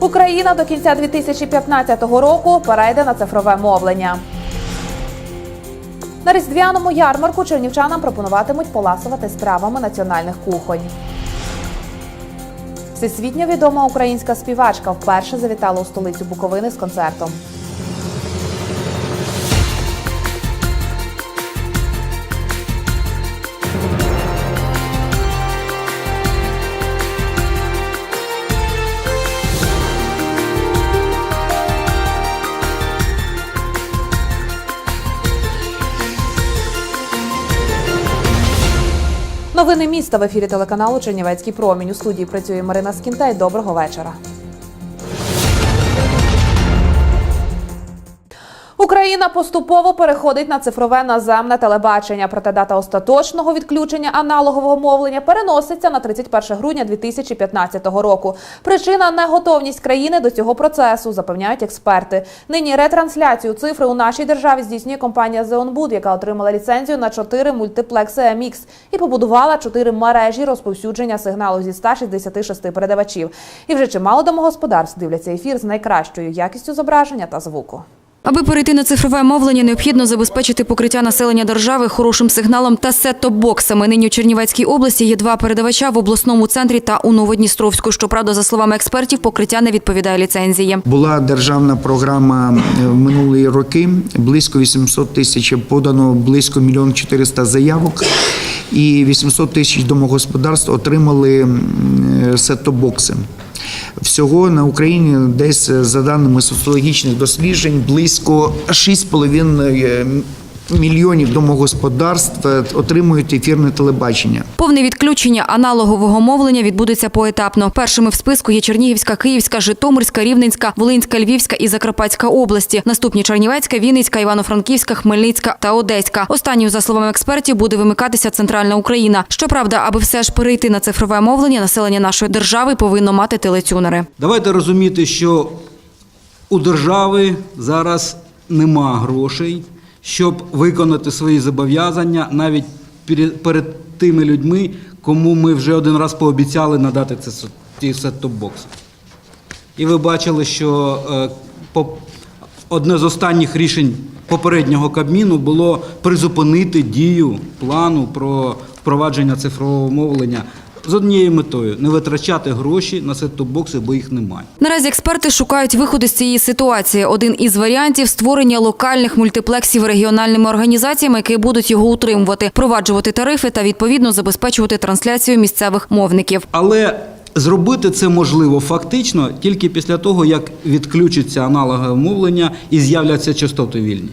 Україна до кінця 2015 року перейде на цифрове мовлення. На різдвяному ярмарку чернівчанам пропонуватимуть поласувати стравами національних кухонь. Всесвітньо відома українська співачка вперше завітала у столицю Буковини з концертом. Новини міста в ефірі телеканалу Чернівецький промінь. У студії працює Марина Скінтай. Доброго вечора. Україна поступово переходить на цифрове наземне телебачення. Проте дата остаточного відключення аналогового мовлення переноситься на 31 грудня 2015 року. Причина неготовність країни до цього процесу, запевняють експерти. Нині ретрансляцію цифри у нашій державі здійснює компанія Zeonbud, яка отримала ліцензію на 4 мультиплекси MX і побудувала 4 мережі розповсюдження сигналу зі 166 передавачів. І вже чимало домогосподарств дивляться ефір з найкращою якістю зображення та звуку. Аби перейти на цифрове мовлення, необхідно забезпечити покриття населення держави хорошим сигналом та сет-топ-боксами. Нині у Чернівецькій області є два передавача в обласному центрі та у Новодністровську. Щоправда, за словами експертів, покриття не відповідає ліцензії. Була державна програма е, в минулі роки. Близько 800 тисяч подано близько мільйон 400 заявок, і 800 тисяч домогосподарств отримали е, сет-топ-бокси. Всього на Україні десь е, за даними соціологічних досліджень близько 6,5 мільйонів домогосподарств е, отримують ефірне телебачення. Повне відключення аналогового мовлення відбудеться поетапно. Першими в списку є Чернігівська, Київська, Житомирська, Рівненська, Волинська, Львівська і Закарпатська області. Наступні Чернівецька, Вінницька, Івано-Франківська, Хмельницька та Одеська. Останньою, за словами експертів, буде вимикатися центральна Україна. Щоправда, аби все ж перейти на цифрове мовлення, населення нашої держави повинно мати телетюнери. Давайте розуміти, що у держави зараз нема грошей, щоб виконати свої зобов'язання навіть пере- перед тими людьми, кому ми вже один раз пообіцяли надати ці сет-топ-бокси. І ви бачили, що е, одне з останніх рішень попереднього Кабміну було призупинити дію плану про впровадження цифрового мовлення з однією метою не витрачати гроші на сет-топ-бокси, бо їх немає. Наразі експерти шукають виходи з цієї ситуації. Один із варіантів створення локальних мультиплексів регіональними організаціями, які будуть його утримувати, впроваджувати тарифи та відповідно забезпечувати трансляцію місцевих мовників. Але зробити це можливо фактично тільки після того, як відключиться аналогове мовлення і з'являться частоти вільні,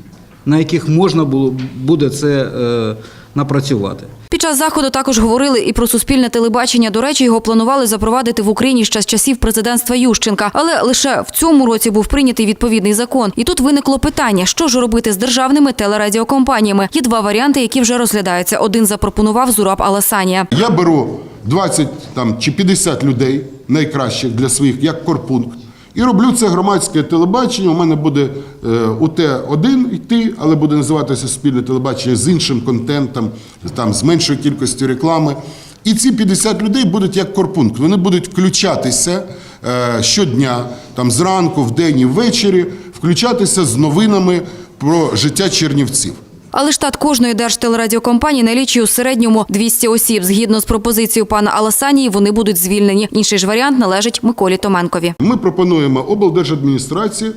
на яких можна було буде це е, напрацювати. Під час заходу також говорили і про суспільне телебачення. До речі, його планували запровадити в Україні ще з часів президентства Ющенка. Але лише в цьому році був прийнятий відповідний закон. І тут виникло питання, що ж робити з державними телерадіокомпаніями. Є два варіанти, які вже розглядаються. Один запропонував Зураб Аласанія. Я беру 20 там, чи 50 людей, найкращих для своїх, як корпункт, і роблю це громадське телебачення. У мене буде е, УТ-1 йти, але буде називатися спільне телебачення з іншим контентом, там, з меншою кількістю реклами. І ці 50 людей будуть як корпункт. Вони будуть включатися е, щодня, там, зранку, вдень і ввечері, включатися з новинами про життя чернівців. Але штат кожної держтелерадіокомпанії налічує у середньому 200 осіб. Згідно з пропозицією пана Аласанії, вони будуть звільнені. Інший ж варіант належить Миколі Томенкові. Ми пропонуємо облдержадміністрації.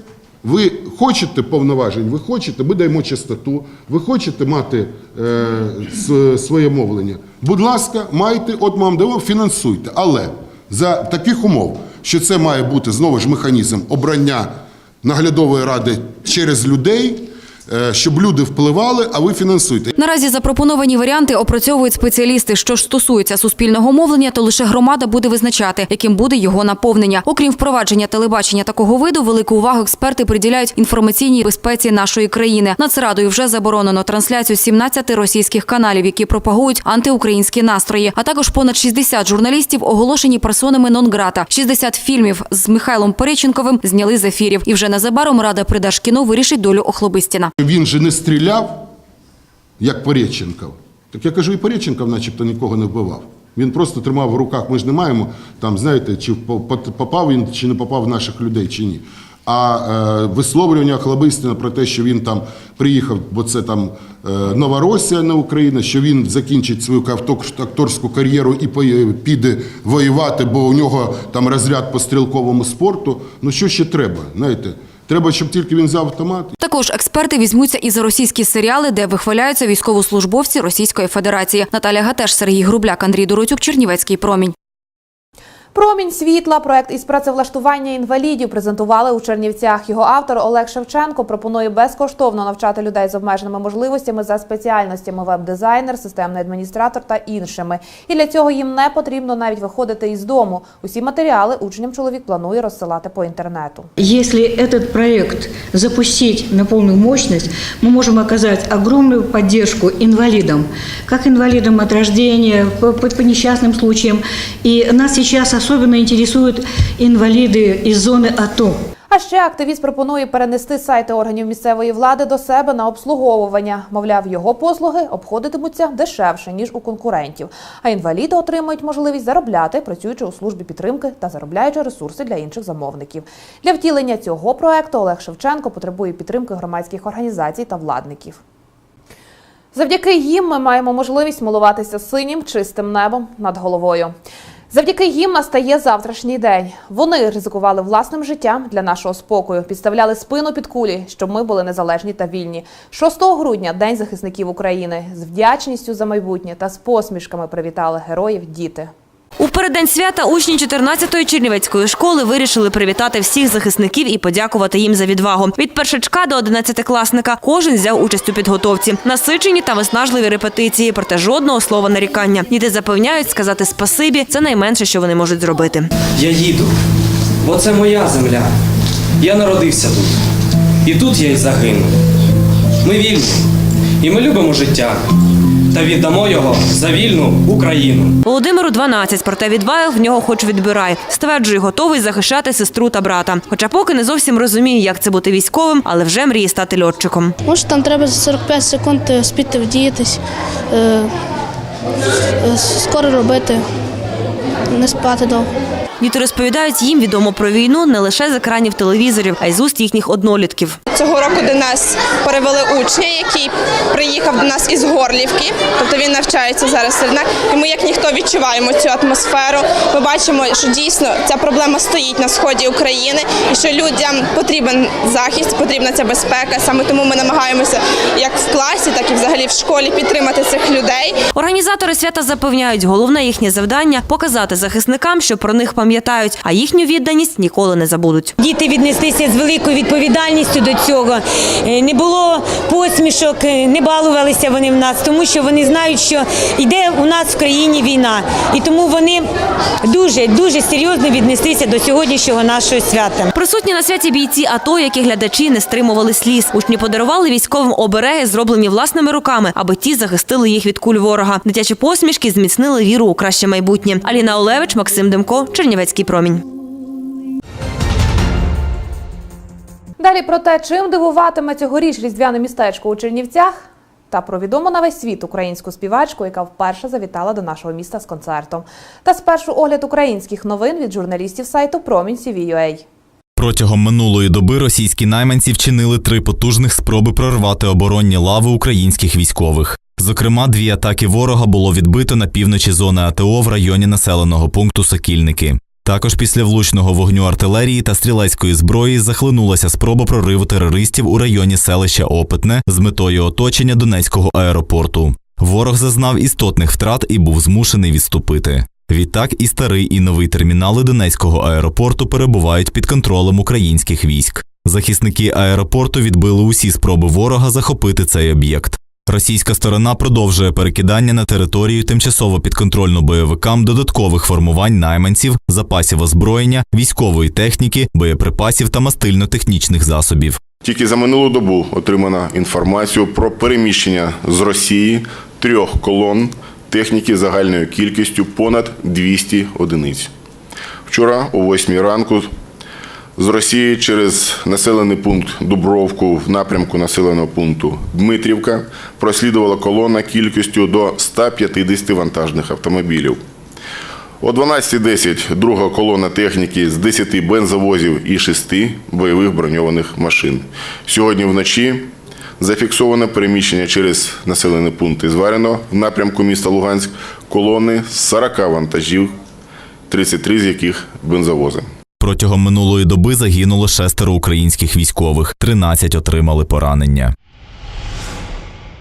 Ви хочете повноважень, ви хочете, ми даємо частоту, ви хочете мати е, своє мовлення. Будь ласка, майте, от вам даємо, фінансуйте. Але за таких умов, що це має бути знову ж механізм обрання наглядової ради через людей, щоб люди впливали, а ви фінансуйте. Наразі запропоновані варіанти опрацьовують спеціалісти. Що ж стосується суспільного мовлення, то лише громада буде визначати, яким буде його наповнення. Окрім впровадження телебачення такого виду, велику увагу експерти приділяють інформаційній безпеці нашої країни. Нацрадою вже заборонено трансляцію 17 російських каналів, які пропагують антиукраїнські настрої. А також понад 60 журналістів оголошені персонами нон-грата. 60 фільмів з Михайлом Переченковим зняли з ефірів. І вже незабаром Рада придажкіно вирішить долю Охлобистіна. Він же не стріляв, як Пореченков. Так я кажу, і Пореченков начебто нікого не вбивав. Він просто тримав в руках. Ми ж не маємо там, знаєте, чи по- по- попав він, чи не попав в наших людей, чи ні. А е, висловлювання Хлобистина про те, що він там приїхав, бо це там е, Новоросія, не Україна, що він закінчить свою актор- акторську кар'єру і піде воювати, бо у нього там розряд по стрілковому спорту. Ну що ще треба? Знаєте, треба, щоб тільки він взяв автомат Також експерти візьмуться і за російські серіали, де вихваляються військовослужбовці Російської Федерації. Наталя Гатеш, Сергій Грубляк, Андрій Дороцюк, Чернівецький промінь. Промінь світла, проект із працевлаштування інвалідів презентували у Чернівцях. Його автор Олег Шевченко пропонує безкоштовно навчати людей з обмеженими можливостями за спеціальностями веб-дизайнер, системний адміністратор та іншими. І для цього їм не потрібно навіть виходити із дому. Усі матеріали учням чоловік планує розсилати по інтернету. Если этот проект запустить на полную мощность, мы можем оказать огромную поддержку инвалидам, как инвалидам от рождения, по, по- по несчастным случаям. И нас сейчас особенно интересуют инвалиды из зоны АТО. А ще активіст пропонує перенести сайти органів місцевої влади до себе на обслуговування. Мовляв, його послуги обходитимуться дешевше ніж у конкурентів. А інваліди отримають можливість заробляти, працюючи у службі підтримки та заробляючи ресурси для інших замовників. Для втілення цього проекту Олег Шевченко потребує підтримки громадських організацій та владників. Завдяки їм ми маємо можливість милуватися синім чистим небом над головою. Завдяки їм настає завтрашній день. Вони ризикували власним життям для нашого спокою, підставляли спину під кулі, щоб ми були незалежні та вільні. 6 грудня День захисників України з вдячністю за майбутнє та з посмішками привітали героїв діти. У переддень свята учні 14-ї Чернівецької школи вирішили привітати всіх захисників і подякувати їм за відвагу. Від першачка до 11-класника кожен взяв участь у підготовці. Насичені та виснажливі репетиції, проте жодного слова нарікання. Діти запевняють, сказати спасибі це найменше, що вони можуть зробити. Я їду, бо це моя земля. Я народився тут. І тут я й загину. Ми вільні, і ми любимо життя. Та віддамо його за вільну Україну. Володимиру 12, проте відваги в нього хоч відбирай. Стверджує, готовий захищати сестру та брата. Хоча поки не зовсім розуміє, як це бути військовим, але вже мріє стати льотчиком. Може, там треба за 45 секунд е, спіти вдіятись, е, е, скоро робити, не спати довго. Діти розповідають, їм відомо про війну не лише з екранів телевізорів, а й з уст їхніх однолітків. Цього року до нас перевели учня, який приїхав до нас із Горлівки, тобто він навчається зараз серед нас. І ми, як ніхто, відчуваємо цю атмосферу. Ми бачимо, що дійсно ця проблема стоїть на сході України, і що людям потрібен захист, потрібна ця безпека. Саме тому ми намагаємося як в класі, так і взагалі в школі підтримати цих людей. Організатори свята запевняють, головне їхнє завдання показати захисникам, що про них пам'ятають, а їхню відданість ніколи не забудуть. Діти віднеслися з великою відповідальністю до цього. Е, Не було посмішок, е, не балувалися вони в нас, тому що вони знають, що йде у нас в країні війна, і тому вони дуже дуже серйозно віднеслися до сьогоднішнього нашого свята. Присутні на святі бійці АТО, які глядачі не стримували сліз. Учні подарували військовим обереги, зроблені власними руками, аби ті захистили їх від куль ворога. Дитячі посмішки зміцнили віру у краще майбутнє. Аліна Олевич, Максим Демко, Чернівецький промінь. Далі про те, чим дивуватиме цьогоріч різдвяне містечко у Чернівцях, та про відому на весь світ українську співачку, яка вперше завітала до нашого міста з концертом. Та спершу огляд українських новин від журналістів сайту Промінь CVUA. Протягом минулої доби російські найманці вчинили три потужних спроби прорвати оборонні лави українських військових. Зокрема, дві атаки ворога було відбито на півночі зони АТО в районі населеного пункту Сокільники. Також після влучного вогню артилерії та стрілецької зброї захлинулася спроба прориву терористів у районі селища Опитне з метою оточення Донецького аеропорту. Ворог зазнав істотних втрат і був змушений відступити. Відтак і старий, і новий термінали Донецького аеропорту перебувають під контролем українських військ. Захисники аеропорту відбили усі спроби ворога захопити цей об'єкт. Російська сторона продовжує перекидання на територію тимчасово підконтрольну бойовикам додаткових формувань найманців, запасів озброєння, військової техніки, боєприпасів та мастильно-технічних засобів. Тільки за минулу добу отримано інформацію про переміщення з Росії трьох колон техніки загальною кількістю понад 200 одиниць. Вчора о 8 ранку з Росії через населений пункт Дубровку в напрямку населеного пункту Дмитрівка прослідувала колона кількістю до 150 вантажних автомобілів. О 12.10 друга колона техніки з 10 бензовозів і 6 бойових броньованих машин. Сьогодні вночі зафіксовано переміщення через населений пункт Ізваріно в напрямку міста Луганськ колони з 40 вантажів, 33 з яких бензовози. Протягом минулої доби загинуло шестеро українських військових, 13 отримали поранення.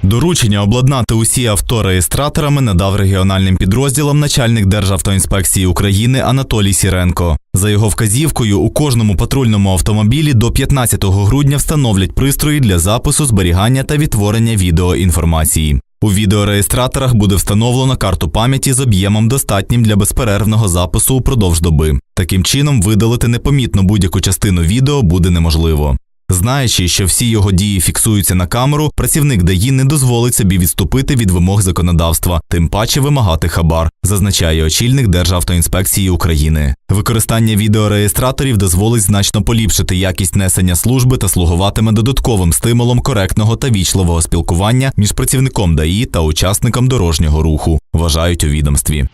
Доручення обладнати усі авто реєстраторами надав регіональним підрозділам начальник Державтоінспекції України Анатолій Сіренко. За його вказівкою, у кожному патрульному автомобілі до 15 грудня встановлять пристрої для запису, зберігання та відтворення відеоінформації. У відеореєстраторах буде встановлено карту пам'яті з об'ємом достатнім для безперервного запису упродовж доби. Таким чином, видалити непомітно будь-яку частину відео буде неможливо. Знаючи, що всі його дії фіксуються на камеру, працівник ДАІ не дозволить собі відступити від вимог законодавства, тим паче вимагати хабар, зазначає очільник Державтоінспекції України. Використання відеореєстраторів дозволить значно поліпшити якість несення служби та слугуватиме додатковим стимулом коректного та вічливого спілкування між працівником ДАІ та учасником дорожнього руху, вважають у відомстві.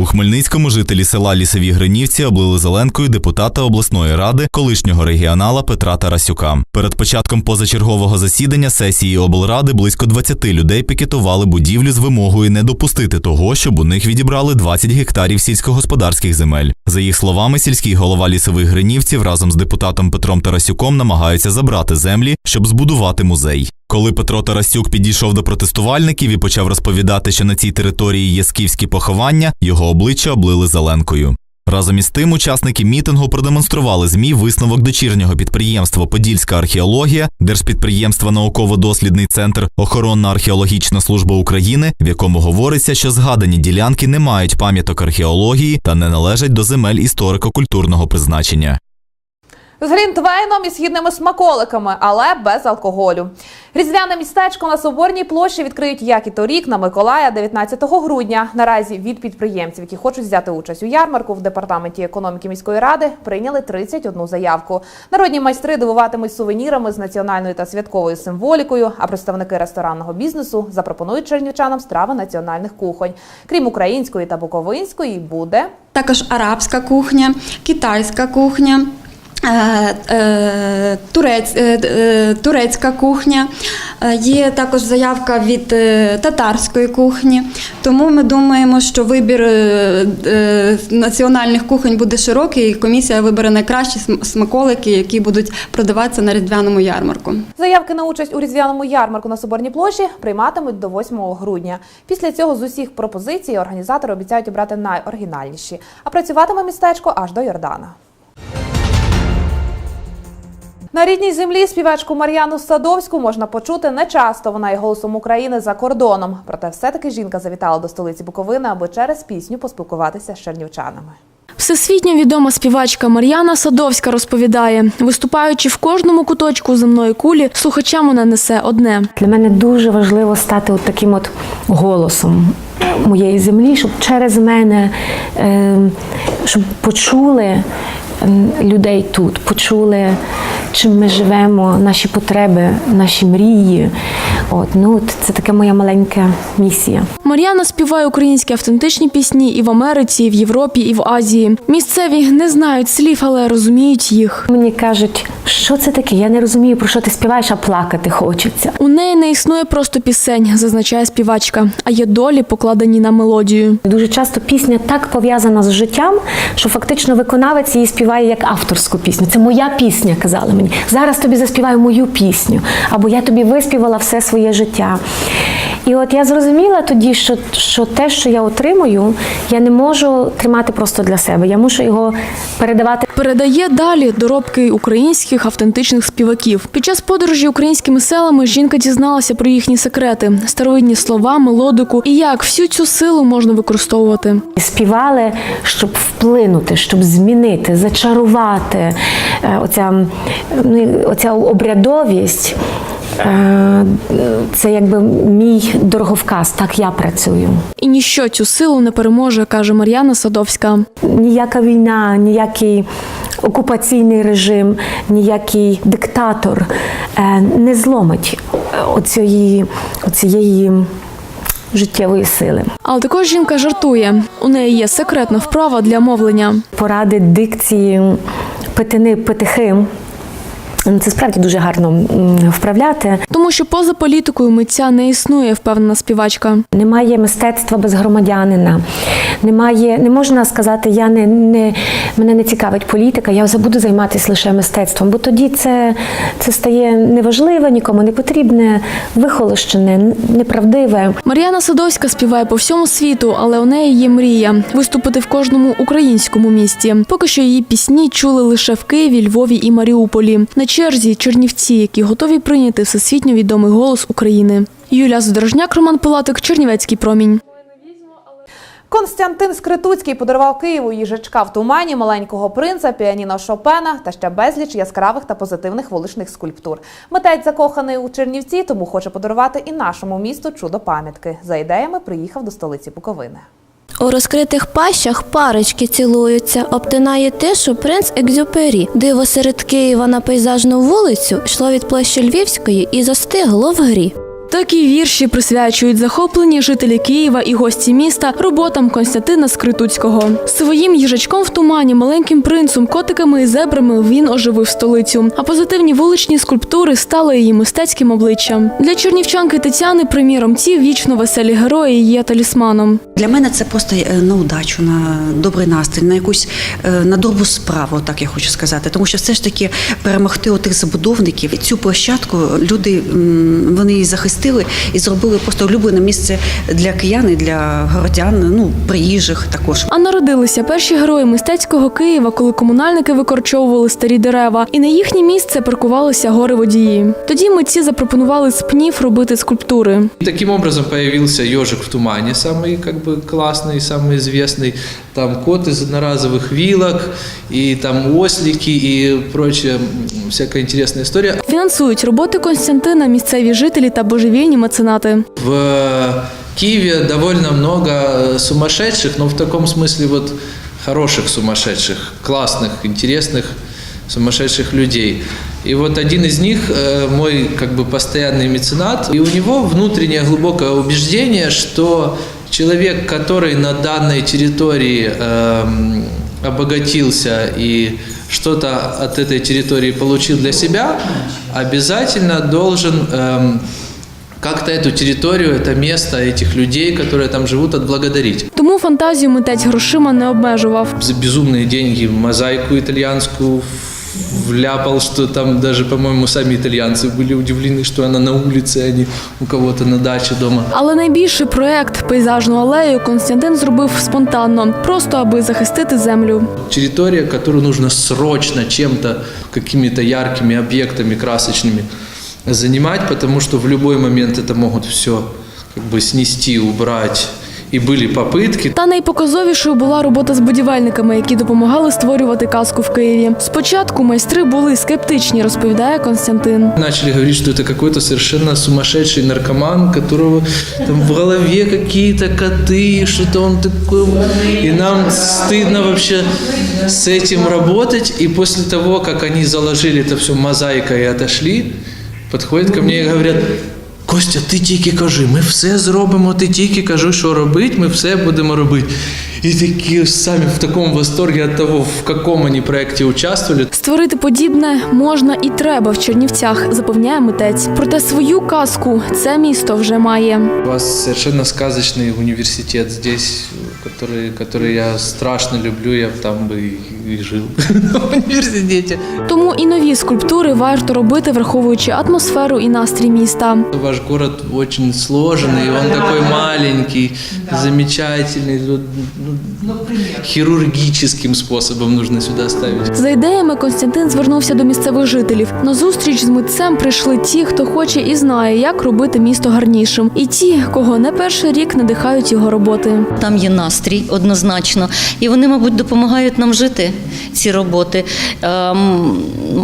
У Хмельницькому жителі села Лісові Гринівці облили зеленкою депутата обласної ради, колишнього регіонала Петра Тарасюка. Перед початком позачергового засідання сесії облради близько 20 людей пікетували будівлю з вимогою не допустити того, щоб у них відібрали 20 гектарів сільськогосподарських земель. За їх словами, сільський голова лісових гринівців разом з депутатом Петром Тарасюком намагаються забрати землі, щоб збудувати музей. Коли Петро Тарасюк підійшов до протестувальників і почав розповідати, що на цій території є скіфські поховання, його обличчя облили зеленкою. Разом із тим, учасники мітингу продемонстрували ЗМІ висновок дочірнього підприємства Подільська археологія, Держпідприємства Науково-дослідний центр Охоронна археологічна служба України, в якому говориться, що згадані ділянки не мають пам'яток археології та не належать до земель історико-культурного призначення. З глінтвейном і східними смаколиками, але без алкоголю. Різдвяне містечко на Соборній площі відкриють як і торік на Миколая 19 грудня. Наразі від підприємців, які хочуть взяти участь у ярмарку в департаменті економіки міської ради, прийняли 31 заявку. Народні майстри дивуватимуть сувенірами з національною та святковою символікою. А представники ресторанного бізнесу запропонують чернівчанам страви національних кухонь. Крім української та буковинської, буде також арабська кухня, китайська кухня. Е, е, Турець, е, турецька кухня, є також заявка від татарської кухні. Тому ми думаємо, що вибір національних кухонь буде широкий, і комісія вибере найкращі смаколики, які будуть продаватися на різдвяному ярмарку. Заявки на участь у різдвяному ярмарку на Соборній площі прийматимуть до 8 грудня. Після цього з усіх пропозицій організатори обіцяють обрати найоригінальніші. А працюватиме містечко аж до Йордана. На рідній землі співачку Мар'яну Садовську можна почути нечасто. Вона є голосом України за кордоном. Проте все-таки жінка завітала до столиці Буковини, аби через пісню поспілкуватися з чернівчанами. Всесвітньо відома співачка Мар'яна Садовська розповідає, виступаючи в кожному куточку земної кулі, слухачам вона несе одне. Для мене дуже важливо стати от таким от голосом моєї землі, щоб через мене е, щоб почули людей тут, почули, чим ми живемо, наші потреби, наші мрії. От, ну, от це така моя маленька місія. Мар'яна співає українські автентичні пісні і в Америці, і в Європі, і в Азії. Місцеві не знають слів, але розуміють їх. Мені кажуть, що це таке? Я не розумію, про що ти співаєш, а плакати хочеться. У неї не існує просто пісень, зазначає співачка, а є долі, покладені на мелодію. Дуже часто пісня так пов'язана з життям, що фактично виконавець її співає як авторську пісню. Це моя пісня, казали мені. Зараз тобі заспіваю мою пісню, або я тобі виспівала все своє життя. І от я зрозуміла тоді, що, що те, що я отримую, я не можу тримати просто для себе. Я мушу його передавати. Передає далі доробки українських автентичних співаків. Під час подорожі українськими селами жінка дізналася про їхні секрети, старовинні слова, мелодику і як всю цю силу можна використовувати. Співали, щоб вплинути, щоб змінити, зачарувати. Е, Оця, ну, оця обрядовість. Е, Це якби мій дороговказ, так я працюю. І ніщо цю силу не переможе, каже Мар'яна Садовська. Ніяка війна, ніякий окупаційний режим, ніякий диктатор е, не зломить оцієї, оцієї життєвої сили. Але також жінка жартує. У неї є секретна вправа для мовлення. Поради дикції петини петихи. Це справді дуже гарно вправляти. Тому що поза політикою митця не існує, впевнена співачка. Немає мистецтва без громадянина. Немає, не можна сказати, я не, не мене не цікавить політика, я забуду займатися лише мистецтвом, бо тоді це, це стає неважливе, нікому не потрібне, вихолощене, неправдиве. Мар'яна Садовська співає по всьому світу, але у неї є мрія виступити в кожному українському місті. Поки що її пісні чули лише в Києві, Львові і Маріуполі. Черзі Чернівці, які готові прийняти всесвітньо відомий голос України. Юлія Задорожняк, Роман Пилатик, Чернівецький промінь. Константин Скритуцький подарував Києву їжачка в тумані, маленького принца, піаніно Шопена та ще безліч яскравих та позитивних вуличних скульптур. Митець закоханий у Чернівці, тому хоче подарувати і нашому місту чудо пам'ятки. За ідеями приїхав до столиці Буковини. У розкритих пащах парочки цілуються, обтинає тишу принц Екзюпері. Диво серед Києва на пейзажну вулицю йшло від площі Львівської і застигло в грі. Такі вірші присвячують захоплені жителі Києва і гості міста роботам Константина Скритуцького. Своїм їжачком в тумані, маленьким принцем, котиками і зебрами він оживив столицю. А позитивні вуличні скульптури стали її мистецьким обличчям. Для чернівчанки Тетяни, приміром, ці вічно веселі герої є талісманом. Для мене це просто е, на удачу, на добрий настрій, на якусь е, на добру справу, так я хочу сказати. Тому що все ж таки перемогти отих забудовників цю площадку люди вони її захистили і зробили просто улюблене місце для киян і для городян, ну приїжджих також. А народилися перші герої мистецького Києва, коли комунальники викорчовували старі дерева, і на їхнє місце паркувалися гори водії. Тоді митці запропонували з пнів робити скульптури. И таким образом появился ежик в тумане, самый как бы классный, самый известный. Там кот из одноразовых вилок, и там ослики, и прочая м, всякая интересная история. Фінансують роботи Константина місцеві жителі та божевільні Меценати. В Киеве довольно много э, сумасшедших, но в таком смысле вот хороших сумасшедших, классных, интересных сумасшедших людей. И вот один из них э, мой как бы постоянный меценат, и у него внутреннее глубокое убеждение, что человек, который на данной территории эм, обогатился и что-то от этой территории получил для себя, обязательно должен эм, как-то эту территорию, это место, этих людей, которые там живут, отблагодарить. Тому фантазію митець грошима не обмежував. За безумные деньги в мозаику итальянскую вляпал, что там даже, по-моему, сами итальянцы были удивлены, что она на улице, а не у кого-то на даче дома. Але найбільший проект пейзажну алею Константин зробив спонтанно, просто аби захистити землю. Территория, которую нужно срочно чем-то, какими-то яркими объектами красочными занимать, потому что в любой момент это могут все как бы снести, убрать. И были попытки. Та найпоказовішою була робота з будівельниками, які допомагали створювати казку в Києві. Спочатку майстри були скептичні, розповідає Константин. Начали говорить, что это какой-то совершенно сумасшедший наркоман, которого там в голове какие-то коты, что-то он такой. И нам стыдно вообще с этим работать. И после того, как они заложили это все мозаикой и отошли, подходят ко мне и говорят, Костя, ти тільки кажи, ми все зробимо, ти тільки кажи, що робити, ми все будемо робити. І такі самі в такому восторгі від того, в якому вони проєкті участвували. Створити подібне можна і треба в Чернівцях, запевняє митець. Проте свою казку це місто вже має. У вас совершенно сказочный университет здесь, который, который я страшно люблю, я б там бы и, и жил в университете. Тому і нові скульптури варто робити, враховуючи атмосферу і настрій міста. Ваш город очень сложный, он такой маленький, замечательный. Тут, ну, хирургическим способом нужно сюда ставить. За ідеями Константин звернувся до місцевих жителів. На зустріч з митцем прийшли ті, хто хоче і знає, як робити місто гарнішим, і ті, кого не перший рік надихають його роботи. Там є настрій однозначно, і вони, мабуть, допомагають нам жити ці роботи. Ем,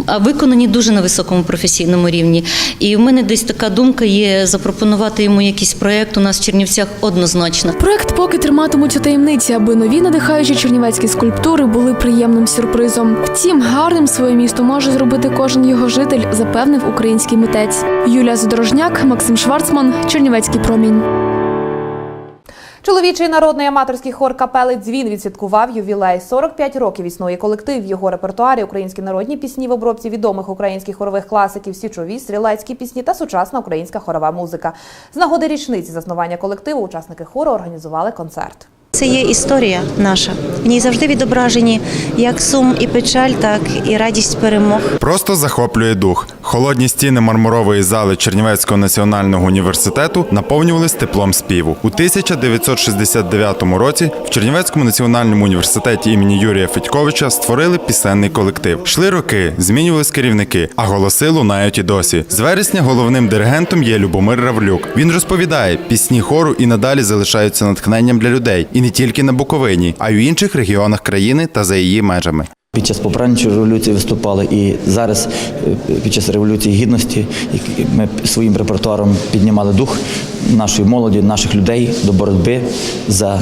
А виконані дуже на високому професійному рівні. І в мене десь така думка є запропонувати йому якийсь проєкт у нас в Чернівцях однозначно. Проект поки триматимуть у таємниці, аби нові надихаючі чернівецькі скульптури були приємним сюрпризом. Втім, гарним своє місто може зробити кожен його житель, запевнив український митець. Юлія Задорожняк, Максим Шварцман, Чернівецький промінь. Чоловічий народний аматорський хор капели Дзвін відсвяткував ювілей. 45 років існує колектив. В його репертуарі українські народні пісні в обробці відомих українських хорових класиків, січові, стрілецькі пісні та сучасна українська хорова музика. З нагоди річниці заснування колективу учасники хору організували концерт. Це є історія наша. В ній завжди відображені як сум і печаль, так і радість перемог. Просто захоплює дух. Холодні стіни мармурової зали Чернівецького національного університету наповнювались теплом співу. У 1969 році в Чернівецькому національному університеті імені Юрія Федьковича створили пісенний колектив. Шли роки, змінювались керівники, а голоси лунають і досі. З вересня головним диригентом є Любомир Равлюк. Він розповідає, пісні хору і надалі залишаються натхненням для людей, і не тільки на Буковині, а й в інших регіонах країни та за її межами. Під час попранчої революції виступали і зараз е, під час революції гідності ми своїм репертуаром піднімали дух нашої молоді, наших людей до боротьби за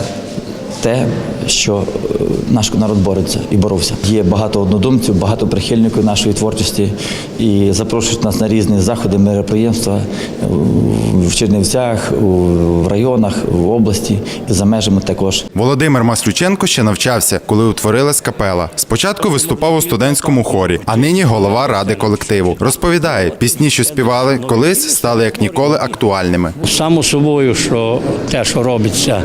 те, що е, наш народ бореться і боровся. Є багато однодумців, багато прихильників нашої творчості і запрошують нас на різні заходи, мероприємства е, в Чернівцях, в районах, в області і за межами також. Володимир Маслюченко ще навчався, коли утворилась капела. Спочатку виступав у студентському хорі, а нині голова ради колективу. Розповідає, пісні, що співали, колись стали як ніколи актуальними. Само собою, що те, що робиться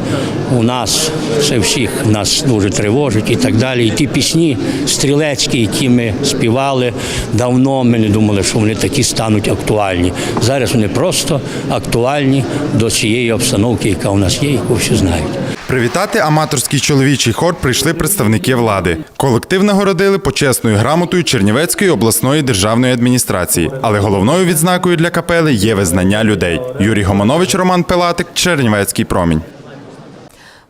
у нас, це всіх нас дуже тривожить і так далі. І ті пісні стрілецькі, які ми співали давно, ми не думали, що вони такі стануть актуальні. Зараз вони просто актуальні до цієї обстановки, яка у нас є, яку всі знають. Привітати аматорський чоловічий хор прийшли представники влади. Колектив нагородили почесною грамотою Чернівецької обласної державної адміністрації. Але головною відзнакою для капели є визнання людей. Юрій Гомонович, Роман Пелатик, Чернівецький промінь.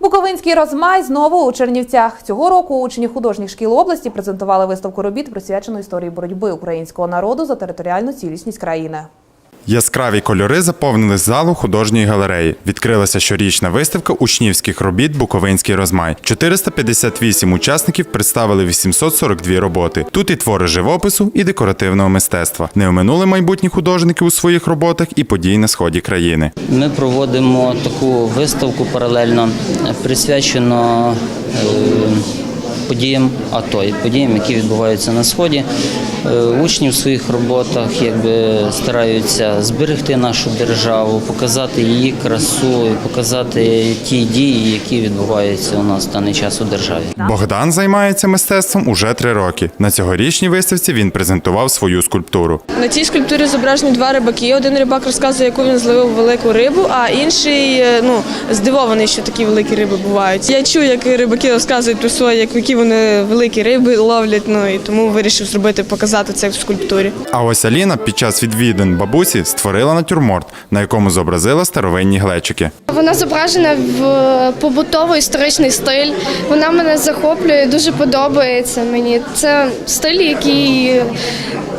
Буковинський розмай знову у Чернівцях. Цього року учні художніх шкіл області презентували виставку робіт, присвячену історії боротьби українського народу за територіальну цілісність країни. Яскраві кольори заповнили залу художньої галереї. Відкрилася щорічна виставка учнівських робіт Буковинський розмай. 458 учасників представили 842 роботи. Тут і твори живопису, і декоративного мистецтва. Не оминули майбутні художники у своїх роботах і подій на сході країни. Ми проводимо таку виставку паралельно, присвячену е, подіям АТО, і подіям, які відбуваються на сході. Е, Учні в своїх роботах якби стараються зберегти нашу державу, показати її красу, і показати ті дії, які відбуваються у нас в даний час у державі. Богдан займається мистецтвом уже три роки. На цьогорічній виставці він презентував свою скульптуру. На цій скульптурі зображені два рибаки. Один рибак розказує, яку він зловив велику рибу, а інший е, ну, здивований, що такі великі риби бувають. Я чую, як рибаки розказують про свої, як- які вони великі риби ловлять. Ну і тому вирішив зробити, показати це в скульптурі. А ось Аліна під час відвідин бабусі створила натюрморт, на якому зобразила старовинні глечики. Вона зображена в побутовий історичний стиль. Вона мене захоплює, дуже подобається мені. Це стиль, який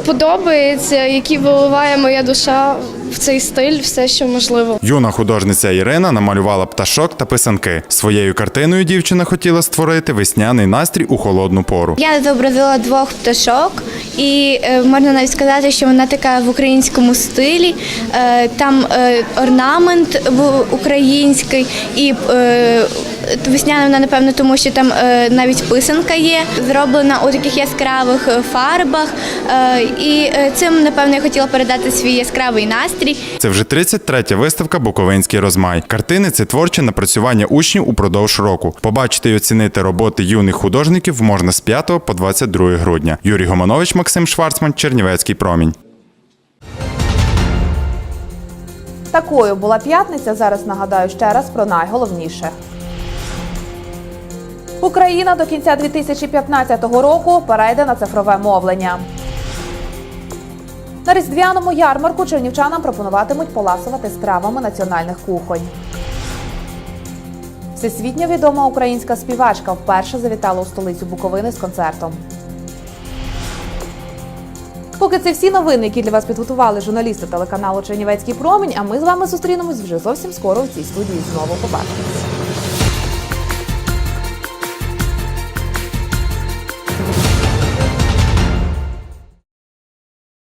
подобається, який виливає моя душа в цей стиль, все, що можливо. Юна художниця Ірина намалювала пташок та писанки. Своєю картиною дівчина хотіла створити весняний настрій у холодну пору. Я зобразила двох пташок, і е, можна навіть сказати, що вона така в українському стилі. Е, там е, орнамент в- український, і весняна вона, напевно, тому що там е, навіть писанка є, зроблена у таких яскравих фарбах. Е, і цим, напевно, я хотіла передати свій яскравий настрій. Це вже 33-я виставка Буковинський розмай. Картини це творче напрацювання учнів упродовж року. Побачити і оцінити роботи юних художників можна з 5 по 22 грудня. Юрій Гомонович, Максим Шварцман, Чернівецький промінь. Такою була п'ятниця. Зараз нагадаю ще раз про найголовніше. Україна до кінця 2015 року перейде на цифрове мовлення. На різдвяному ярмарку чернівчанам пропонуватимуть поласувати стравами національних кухонь. Всесвітньо відома українська співачка вперше завітала у столицю Буковини з концертом. Поки це всі новини, які для вас підготували журналісти телеканалу Чернівецький промінь. А ми з вами зустрінемось вже зовсім скоро у цій студії. Знову побачимось.